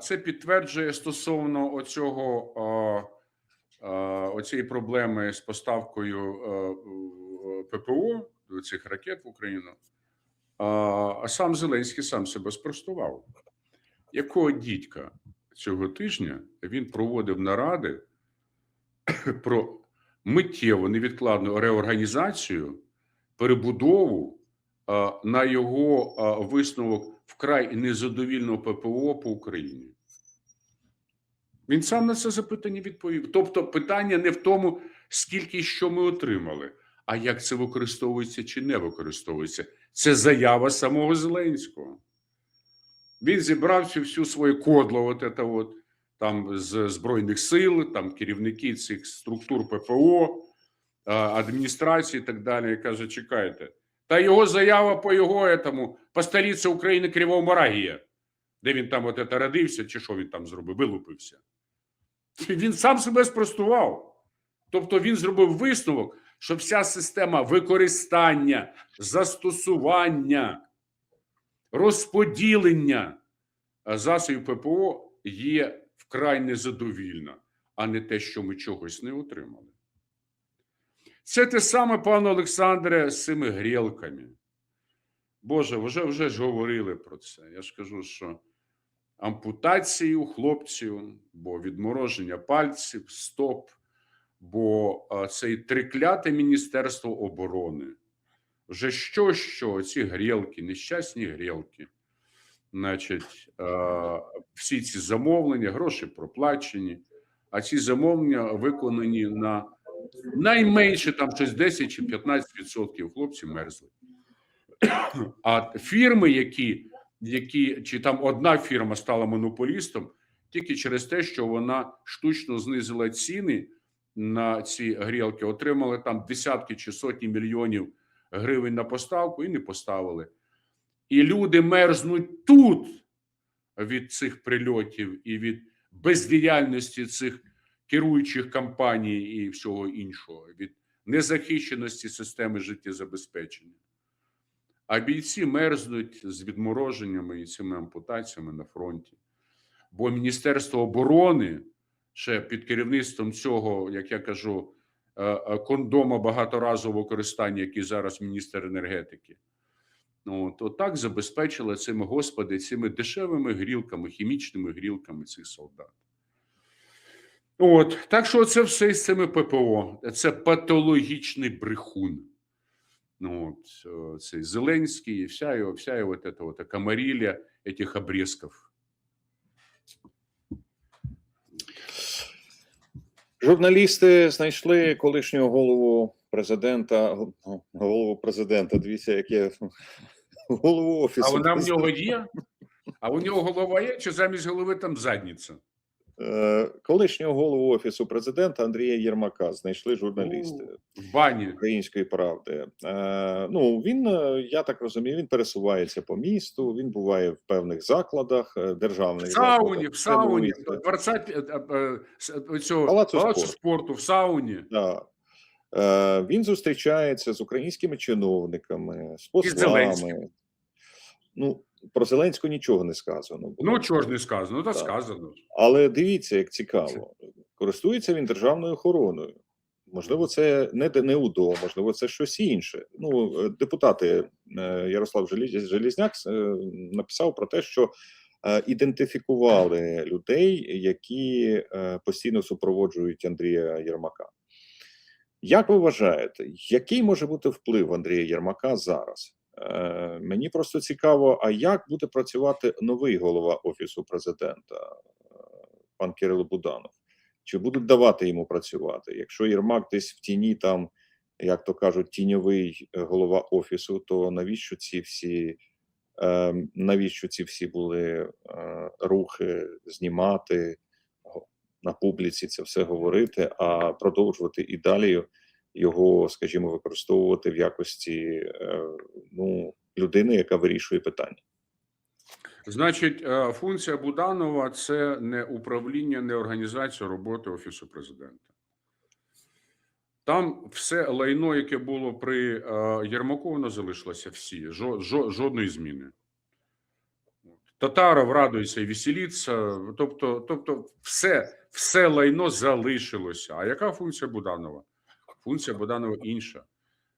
Це підтверджує стосовно оцього оцієї проблеми з поставкою ППО до цих ракет в Україну. А сам Зеленський сам себе спростував. Якого дідька цього тижня він проводив наради про миттєву невідкладну реорганізацію, перебудову на його висновок вкрай незадовільного ППО по Україні. Він сам на це запитання відповів. Тобто, питання не в тому, скільки що ми отримали, а як це використовується чи не використовується. Це заява самого Зеленського. Він зібрав всю, всю свою кодло, от это от, там з Збройних сил, там керівники цих структур ППО, адміністрації і так далі. І каже: чекайте. Та його заява по його этому, по столиці України Кривоморагія, де він там от родився, чи що він там зробив, вилупився. Він сам себе спростував. Тобто він зробив висновок, що вся система використання, застосування, розподілення засобів ППО є вкрай незадовільна, а не те, що ми чогось не отримали. Це те саме, пане Олександре, з цими грілками. Боже, вже, вже ж говорили про це. Я ж кажу, що ампутації у хлопців, бо відмороження пальців, стоп, бо це трикляте Міністерство оборони. Вже що, що ці грілки, нещасні грілки, значить, всі ці замовлення, гроші проплачені, а ці замовлення виконані на найменше там щось 10 чи 15% хлопці мерзли. А фірми, які, які чи там одна фірма стала монополістом, тільки через те, що вона штучно знизила ціни на ці грілки, отримали там десятки чи сотні мільйонів гривень на поставку і не поставили. І люди мерзнуть тут від цих прильотів і від бездіяльності цих керуючих компаній і всього іншого, від незахищеності системи життєзабезпечення. А бійці мерзнуть з відмороженнями і цими ампутаціями на фронті. Бо Міністерство оборони ще під керівництвом цього, як я кажу, е, е, кондома багаторазового використання, який зараз міністр енергетики, ну, то так забезпечило цими господи, цими дешевими грілками, хімічними грілками цих солдат. От, так що це все з цими ППО. Це патологічний брехун. Ну, от, е, цей Зеленський і вся його, вся його от эта вот камарилья этих обрезков. Журналісти знайшли колишнього голову президента, голову президента. Дивіться, яке голову офісу. А вона в нього є? А у нього голова є, чи замість голови там задниця? Е, колишнього голову офісу президента Андрія Єрмака знайшли журналісти В бані. української правди. Е, ну він, е, я так розумію, він пересувається по місту. Він буває в певних закладах е, В сауні, в сауні, дворця цього Палацу палацу спорту. спорту, в сауні. Да. Він зустрічається з українськими чиновниками, з послами. Ну, про Зеленського нічого не сказано. було. Ну, чого ж не сказано? Та Так. сказано. Але дивіться, як цікаво. Користується він державною охороною. Можливо, це не, не УДО, можливо, це щось інше. Ну, е, депутати е, Ярослав Желізняк е, написав про те, що ідентифікували людей, які постійно супроводжують Андрія Єрмака. Як ви вважаєте, який може бути вплив Андрія Єрмака зараз? Е, Мені просто цікаво, а як буде працювати новий голова офісу президента, е, пан Кирило Буданов? Чи будуть давати йому працювати? Якщо Єрмак десь в тіні, там, як то кажуть, тіньовий е, голова офісу, то навіщо ці всі, навіщо ці всі були рухи знімати на публіці це все говорити, а продовжувати і далі його, скажімо, використовувати в якості е, ну, людини, яка вирішує питання? Значить, е, функція Буданова це не управління, не організація роботи Офісу президента. Там все лайно, яке було при е, Єрмаку, воно залишилося всі, жо, жо, жодної зміни. Татаров радується і веселиться. Тобто, тобто, все, все лайно залишилося. А яка функція Буданова? Функція Буданова інша.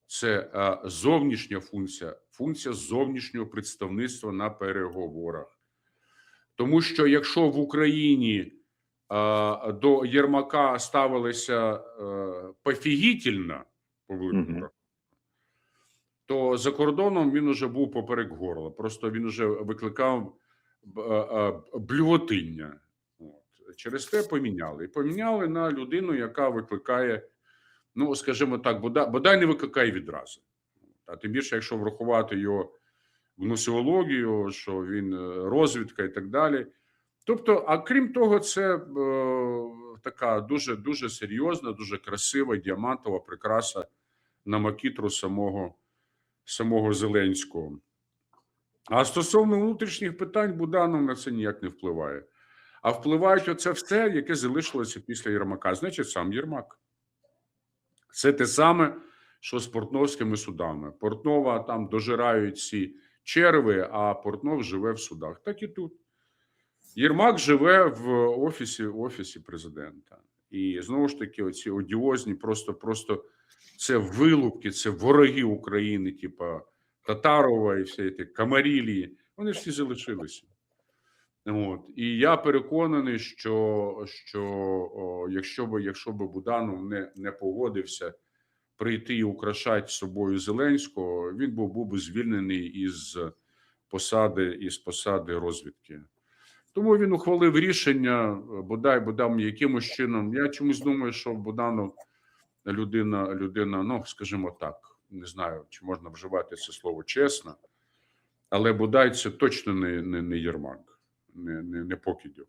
Це е, зовнішня функція, функція зовнішнього представництва на переговорах. Тому що якщо в Україні е, до Єрмака ставилися е, пофігітельно, по Мгм. рахунку, то за кордоном він уже був поперек горла. Просто він уже викликав блювотиння. От. Через те поміняли. І поміняли на людину, яка викликає, ну, скажімо так, бодай, бодай не викликає відразу. А тим більше, якщо врахувати його гносеологію, що він е, розвідка і так далі. Тобто, а крім того, це е, така дуже дуже серйозна, дуже красива діамантова прикраса на макітру самого, самого Зеленського. А стосовно внутрішніх питань, Буданов на це ніяк не впливає. А впливають оце все, яке залишилося після Єрмака. Значить, сам Єрмак. Це те саме, що з портновськими судами. Портнова там дожирають ці черви, а Портнов живе в судах. Так і тут. Єрмак живе в офісі, в офісі президента. І знову ж таки, оці одіозні, просто, просто це вилупки, це вороги України, типа Татарова і всі ті Камарілії. Вони ж всі залишилися. От. І я переконаний, що, що о, якщо би якщо би Буданов не, не погодився прийти і украшати собою Зеленського, він був, був би звільнений із посади із посади розвідки. Тому він ухвалив рішення, бодай бодай якимось чином. Я чомусь думаю, що Буданов людина, людина, ну скажімо так, не знаю, чи можна вживати це слово чесно, але бодай це точно не, не, не Єрмак, не, не, не покидьок.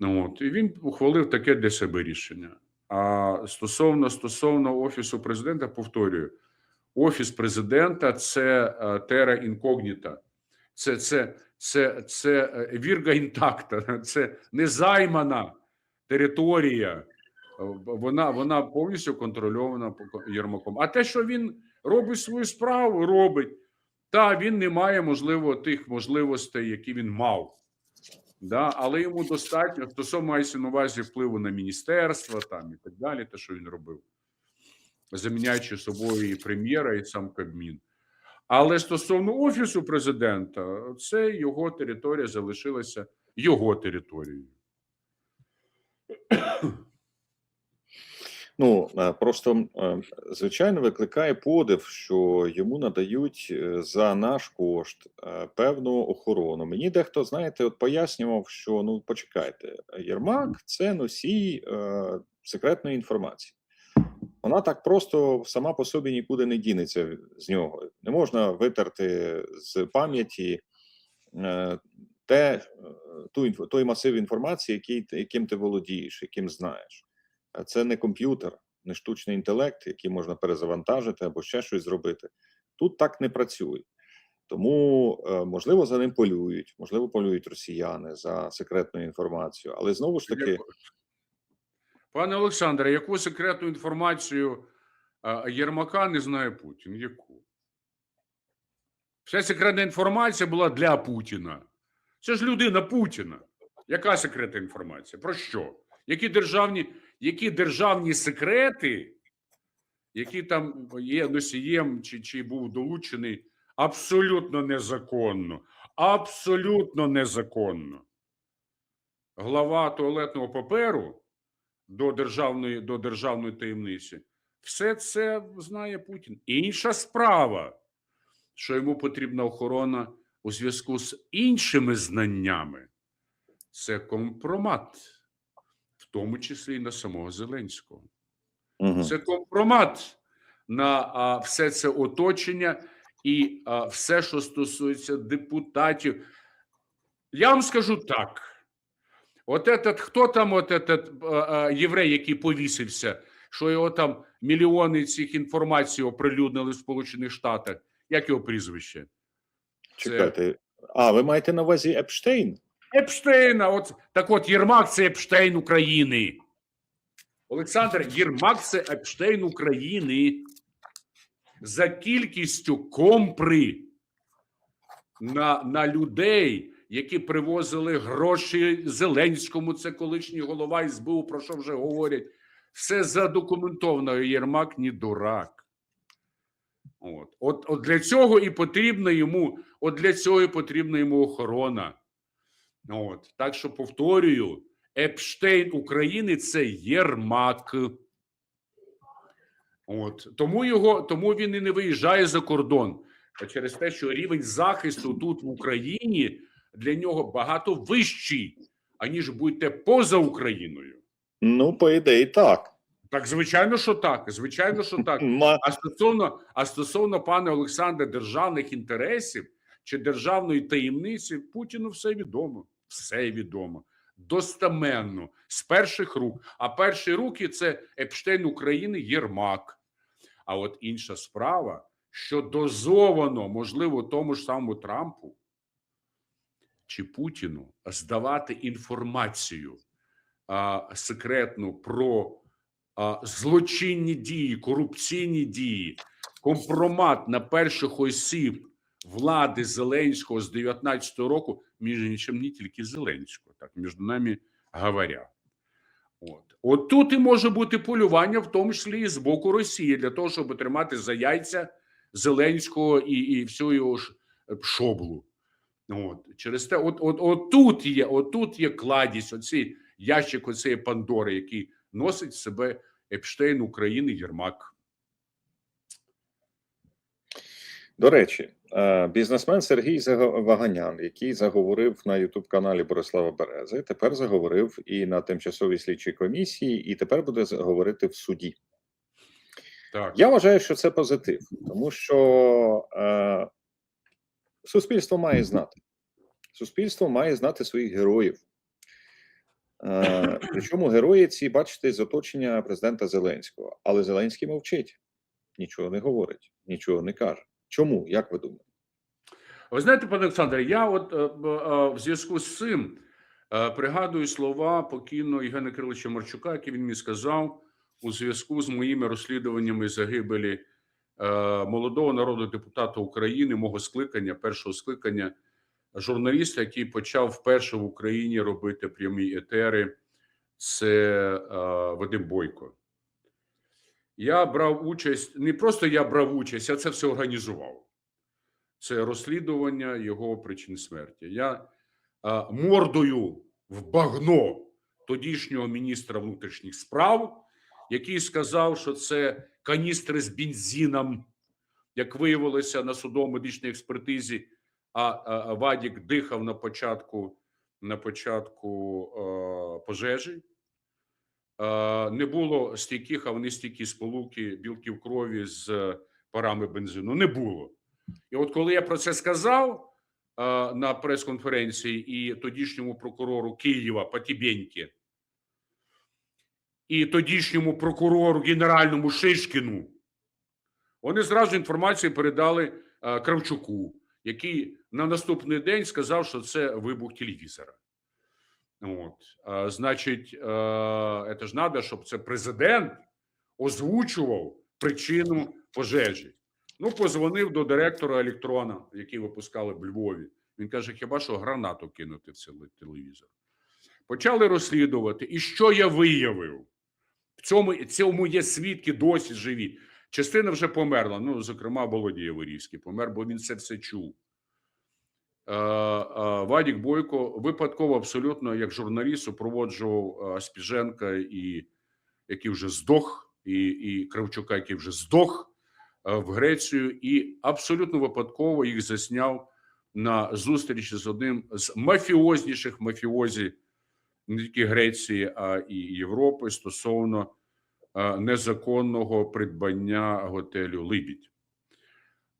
Ну, от, і він ухвалив таке для себе рішення. А стосовно стосовно офісу президента, повторюю, офіс президента це тера інкогніта, це, це, це, це е, вірга інтакта, це незаймана територія. Вона, вона повністю контрольована Єрмаком. А те, що він робить свою справу, робить. Та він не має, можливо, тих можливостей, які він мав. Да, але йому достатньо стосовно мається на увазі впливу на міністерства там і так далі, те, що він робив, заміняючи собою і прем'єра, і сам Кабмін. Але стосовно офісу президента, це його територія залишилася його територією. Ну е, просто е, звичайно викликає подив, що йому надають е, за наш кошт певну охорону. Мені дехто, знаєте, от пояснював, що ну почекайте, Єрмак це носій е, секретної інформації. Вона так просто сама по собі нікуди не дінеться з нього. Не можна витерти з пам'яті е, те, ту той масив інформації, який, яким ти володієш, яким знаєш. Це не комп'ютер, не штучний інтелект, який можна перезавантажити або ще щось зробити. Тут так не працює. Тому, е, можливо, за ним полюють, можливо, полюють росіяни за секретною інформацією. Але знову ж таки, Пане Олександре, яку секретну інформацію Єрмака не знає Путін? Яку? Вся секретна інформація була для Путіна. Це ж людина Путіна. Яка секретна інформація? Про що? Які державні, які державні секрети, які там є носієм чи, чи був долучений, абсолютно незаконно. Абсолютно незаконно. Глава туалетного паперу до державної, до державної таємниці. Все це знає Путін. Інша справа, що йому потрібна охорона у зв'язку з іншими знаннями. Це компромат, в тому числі і на самого Зеленського. Мгм. Це компромат на а, все це оточення і а, все, що стосується депутатів. Я вам скажу так: от этот, хто там, от этот а, а, єврей, який повісився, що його там мільйони цих інформацій оприлюднили в Сполучених Штатах. Як його прізвище? чекайте. А, ви маєте на увазі Епштейн? Епштейна. От так от Єрмак це Епштейн України. Олександр Єрмак це Епштейн України. За кількістю компри на, на людей, які привозили гроші Зеленському, це колишній голова СБУ, про що вже говорять. Все задокументовано. Єрмак не дурак. От. От, от для цього і потрібна йому, от для цього і потрібна йому охорона. От. Так що повторюю: Епштейн України це Єрмак. От. Тому, його, тому він і не виїжджає за кордон. А через те, що рівень захисту тут в Україні для нього багато вищий, аніж будьте поза Україною. Ну, по ідеї, так. Так, звичайно, що так. Звичайно, що так. А стосовно, а стосовно пане Олександре, державних інтересів чи державної таємниці, Путіну все відомо. Все відомо. Достаменно з перших рук. А перші руки це Епштейн України Єрмак. А от інша справа, що дозовано, можливо, тому ж самому Трампу чи Путіну здавати інформацію а, секретну про а, злочинні дії, корупційні дії, компромат на перших осіб влади Зеленського з 19-го року, між іншим, не тільки Зеленського, так між нами говоря. От. От тут і може бути полювання, в тому числі і з боку Росії, для того, щоб тримати за яйця Зеленського і, і всю його ж шоблу. От. Через те, от, от, от тут є, от тут є кладість, оцей ящик оцієї Пандори, який носить в себе Епштейн України Єрмак. До речі, бізнесмен Сергій Ваганян, який заговорив на Ютуб-каналі Борислава Берези, тепер заговорив і на тимчасовій слідчій комісії, і тепер буде говорити в суді. Так. Я вважаю, що це позитив, тому що е, суспільство має знати. Суспільство має знати своїх героїв. Е, причому герої ці, бачите, з оточення президента Зеленського. Але Зеленський мовчить, нічого не говорить, нічого не каже. Чому? Як ви думаєте? Ви знаєте, пане Олександре, я от е, е, в зв'язку з цим е, пригадую слова покійного Євгена Кириловича Марчука, які він мені сказав у зв'язку з моїми розслідуваннями загибелі молодого народного депутата України, мого скликання, першого скликання, журналіста, який почав вперше в Україні робити прямі етери. Це Вадим Бойко. Я брав участь, не просто я брав участь, я це все організував це розслідування його причин смерті. Я а, мордою в багно тодішнього міністра внутрішніх справ, який сказав, що це каністри з бензином, як виявилося на судово-медичній експертизі. А, а Вадік дихав на початку на початку е, пожежі. Е, не було стійких, а вони стійкі сполуки білків крові з парами бензину. Не було. І от коли я про це сказав е, на прес-конференції і тодішньому прокурору Києва Потібеньки, і тодішньому прокурору генеральному Шишкіну, вони зразу інформацію передали е, Кравчуку, який на наступний день сказав, що це вибух телевізора. От, е, значить, це ж треба, щоб це президент озвучував причину пожежі. Ну, позвонив до директора електрона, який випускали в Львові. Він каже: хіба що гранату кинути в цей телевізор? Почали розслідувати. І що я виявив? В цьому, цьому є свідки досі живі. Частина вже померла. Ну, зокрема, Володя Яворівський помер, бо він це все чув. Е, е, Вадік Бойко випадково абсолютно, як журналіст, супроводжував е, Спіженка, і, який вже здох, і, і Кравчука, який вже здох в Грецію, і абсолютно випадково їх засняв на зустрічі з одним з мафіозніших мафіозі не тільки Греції, а і Європи стосовно незаконного придбання готелю Либідь.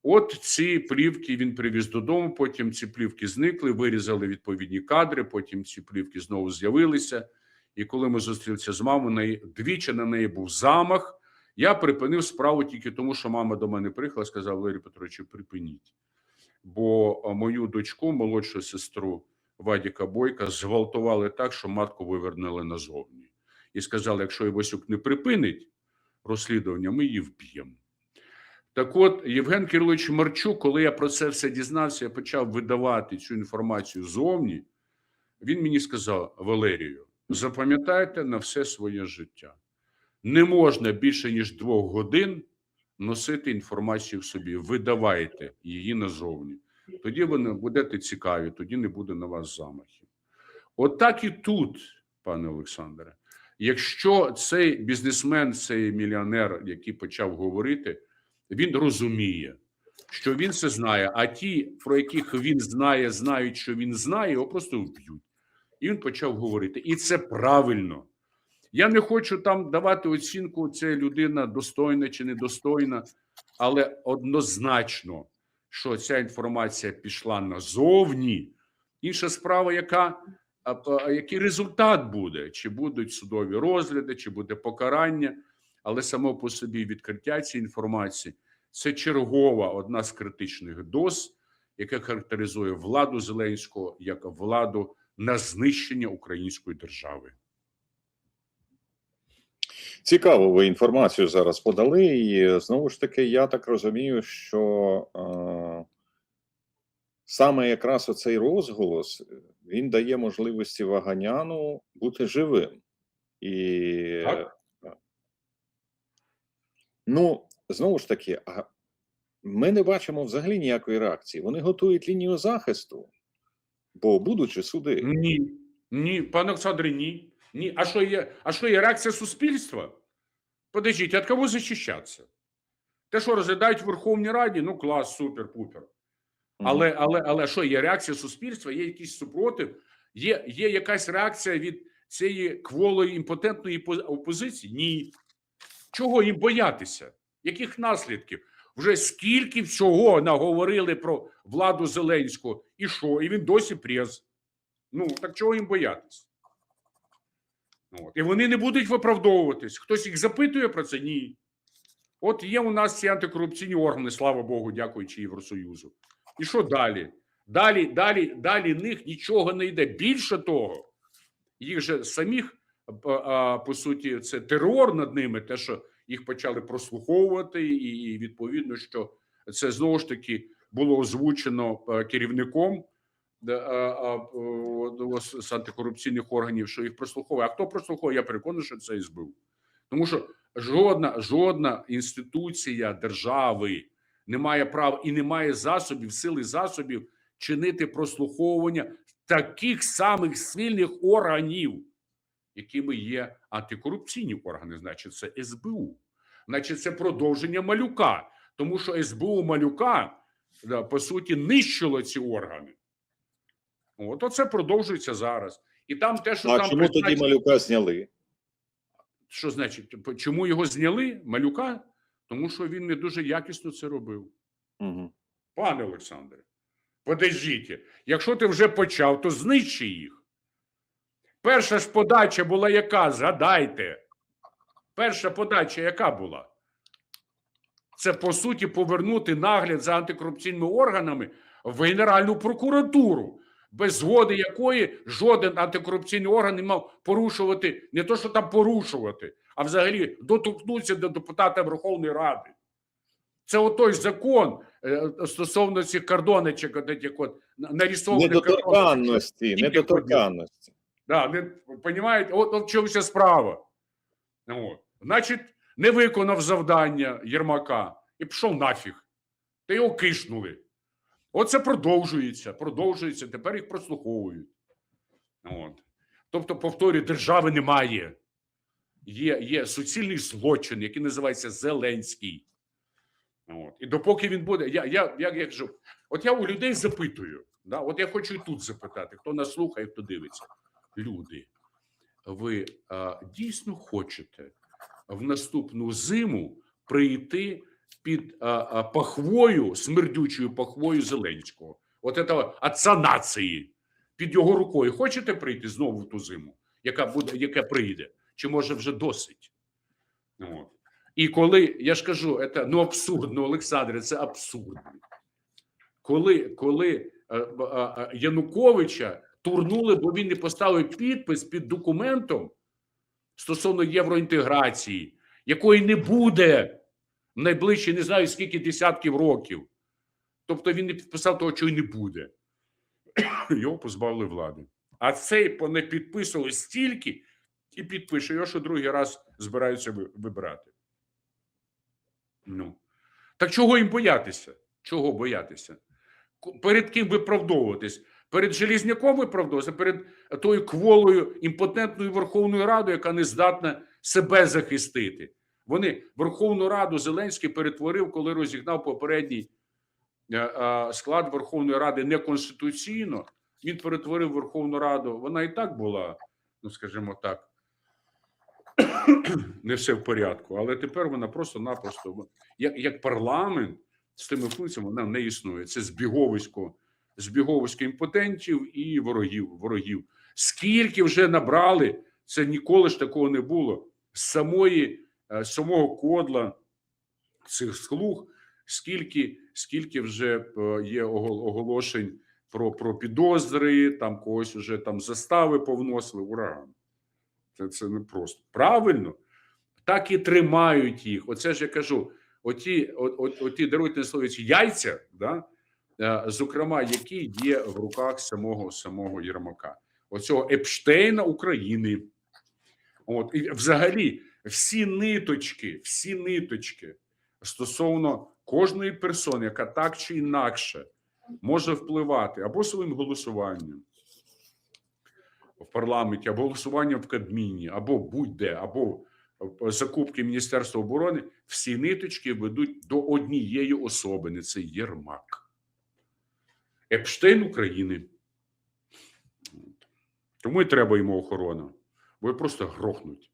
От ці плівки він привіз додому. Потім ці плівки зникли, вирізали відповідні кадри. Потім ці плівки знову з'явилися. І коли ми зустрілися з мамою, двічі на неї був замах. Я припинив справу тільки тому, що мама до мене приїхала, і сказала: Валерій Петровичу, припиніть. Бо мою дочку, молодшу сестру Вадіка Бойка, зґвалтували так, що матку вивернули назовні. І сказали: якщо Івасюк не припинить розслідування, ми її вб'ємо. Так от, Євген Кирилович Марчук, коли я про це все дізнався, я почав видавати цю інформацію зовні. Він мені сказав: Валерію, запам'ятайте на все своє життя. Не можна більше ніж двох годин носити інформацію в собі. Видавайте її назовні. Тоді ви не будете цікаві, тоді не буде на вас замахів. Отак і тут, пане Олександре. Якщо цей бізнесмен, цей мільйонер, який почав говорити, він розуміє, що він це знає, а ті, про яких він знає, знають, що він знає, його просто вб'ють. І він почав говорити. І це правильно. Я не хочу там давати оцінку, це людина достойна чи недостойна, але однозначно, що ця інформація пішла назовні. Інша справа, яка який результат буде? Чи будуть судові розгляди, чи буде покарання, але само по собі відкриття цієї інформації це чергова одна з критичних доз, яка характеризує владу Зеленського як владу на знищення української держави. Цікаво, ви інформацію зараз подали, і знову ж таки, я так розумію, що е, саме якраз оцей розголос він дає можливості Ваганяну бути живим. І Так. Ну, знову ж таки, а ми не бачимо взагалі ніякої реакції. Вони готують лінію захисту, бо будучи суди. Ні, ні, пане Олександре, ні. Ні. А що є? А що є реакція суспільства? Подождіть, від кого захищатися? Те, що розглядають в Верховній Раді, ну клас, супер, пупер. Але, але, але що є реакція суспільства, є якийсь супротив, є, є якась реакція від цієї кволої імпотентної по- опозиції? Ні. Чого їм боятися? Яких наслідків? Вже скільки всього наговорили про владу Зеленського, і що? І він досі през. Ну, так чого їм боятися? От. І вони не будуть виправдовуватись. Хтось їх запитує про це? Ні. От є у нас ці антикорупційні органи, слава Богу, дякуючи Євросоюзу. І що далі? Далі, далі, далі них нічого не йде. Більше того, їх же самих, а, а, по суті, це терор над ними, те, що їх почали прослуховувати, і, відповідно, що це знову ж таки було озвучено е, керівником о, одного з антикорупційних органів, що їх прослуховує. А хто прослуховує? Я переконаний, що це СБУ. Тому що жодна, жодна інституція держави не має права і не має засобів, сили засобів чинити прослуховування таких самих сильних органів, якими є антикорупційні органи, значить, це СБУ. Значить, це продовження малюка, тому що СБУ малюка по суті нищило ці органи. От оце продовжується зараз. І там те, що А там чому тоді малюка зняли? що значить, чому його зняли? Малюка? Тому що він не дуже якісно це робив. Угу. Пане Олександре, подождіть, якщо ти вже почав, то знищи їх. Перша ж подача була яка? Згадайте. Перша подача яка була? Це по суті повернути нагляд за антикорупційними органами в Генеральну прокуратуру, без згоди якої жоден антикорупційний орган не мав порушувати, не то, що там порушувати, а взагалі доторкнутися до депутата Верховної Ради. Це отой закон е, стосовно цих кордоночок, от от на- нарисованих. Недоторканності, недоторканності. Да, не, понимаете, от, от в чому вся справа. От. Значить, не виконав завдання Єрмака і пішов нафіг. Та його кишнули. Оце продовжується, продовжується. Тепер їх прослуховують. От. Тобто, повторюю, держави немає. Є, є суцільний злочин, який називається Зеленський. От. І допоки він буде, я, я, я, я кажу, от я у людей запитую, да? от я хочу і тут запитати, хто нас слухає, хто дивиться. Люди, ви а, дійсно хочете в наступну зиму прийти під а, а, пахвою, смердючою пахвою Зеленського, от этого отца нації, під його рукою. Хочете прийти знову в ту зиму, яка буде, яка прийде? Чи може вже досить? От. І коли я ж кажу, це ну абсурдно, Олександре, це абсурдно. Коли, коли е, а, а, Януковича турнули, бо він не поставив підпис під документом стосовно євроінтеграції, якої не буде. в найближчі не знаю скільки десятків років. Тобто він не підписав того, чого й не буде. Його позбавили влади. А цей не підписували стільки і підпише його, що другий раз збираються ви- вибирати. Ну. Так чого їм боятися? Чого боятися? Перед ким виправдовуватись? Перед Желізняком виправдовуватися, перед тою кволою імпотентною Верховною Радою, яка не здатна себе захистити. Вони Верховну Раду Зеленський перетворив, коли розігнав попередній е, е, склад Верховної Ради неконституційно. Він перетворив Верховну Раду. Вона і так була, ну скажімо так, не все в порядку. Але тепер вона просто-напросто як, як парламент з тими функціями вона не існує. Це збіговисько, збіговисько імпотентів і ворогів. ворогів. Скільки вже набрали, це ніколи ж такого не було. З самої е, самого кодла цих слуг, скільки, скільки вже е, є оголошень про, про підозри, там когось вже там застави повносили ураган. Це, це не просто правильно. Так і тримають їх. Оце ж я кажу: оті, от, от, оті даруйте на яйця, да, зокрема, які є в руках самого самого Єрмака, оцього Епштейна України. От і взагалі всі ниточки, всі ниточки стосовно кожної персони, яка так чи інакше може впливати або своїм голосуванням в парламенті, або голосуванням в Кабміні, або будь-де, або закупки Міністерства оборони, всі ниточки ведуть до однієї особини це Єрмак. Епштейн України. Тому і треба йому охорона, бо його просто грохнуть.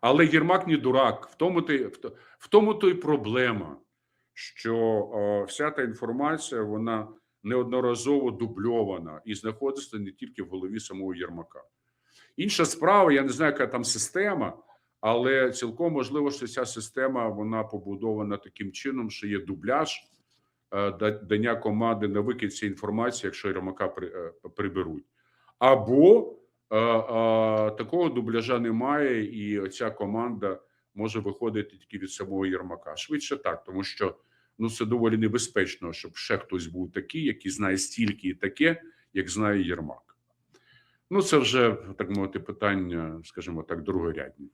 Але Єрмак не дурак. В тому то, в тому то й проблема, що е, вся та інформація вона неодноразово дубльована і знаходиться не тільки в голові самого Єрмака. Інша справа, я не знаю, яка там система, але цілком можливо, що ця система вона побудована таким чином, що є дубляж дання команди на викид цієї інформації, якщо Єрмака е, приберуть. Або е, е, такого дубляжа немає, і ця команда може виходити тільки від самого Єрмака. Швидше так, тому що ну це доволі небезпечно, щоб ще хтось був такий, який знає стільки і таке, як знає Єрмак. Ну, це вже так мовити питання, скажімо так, другорядні.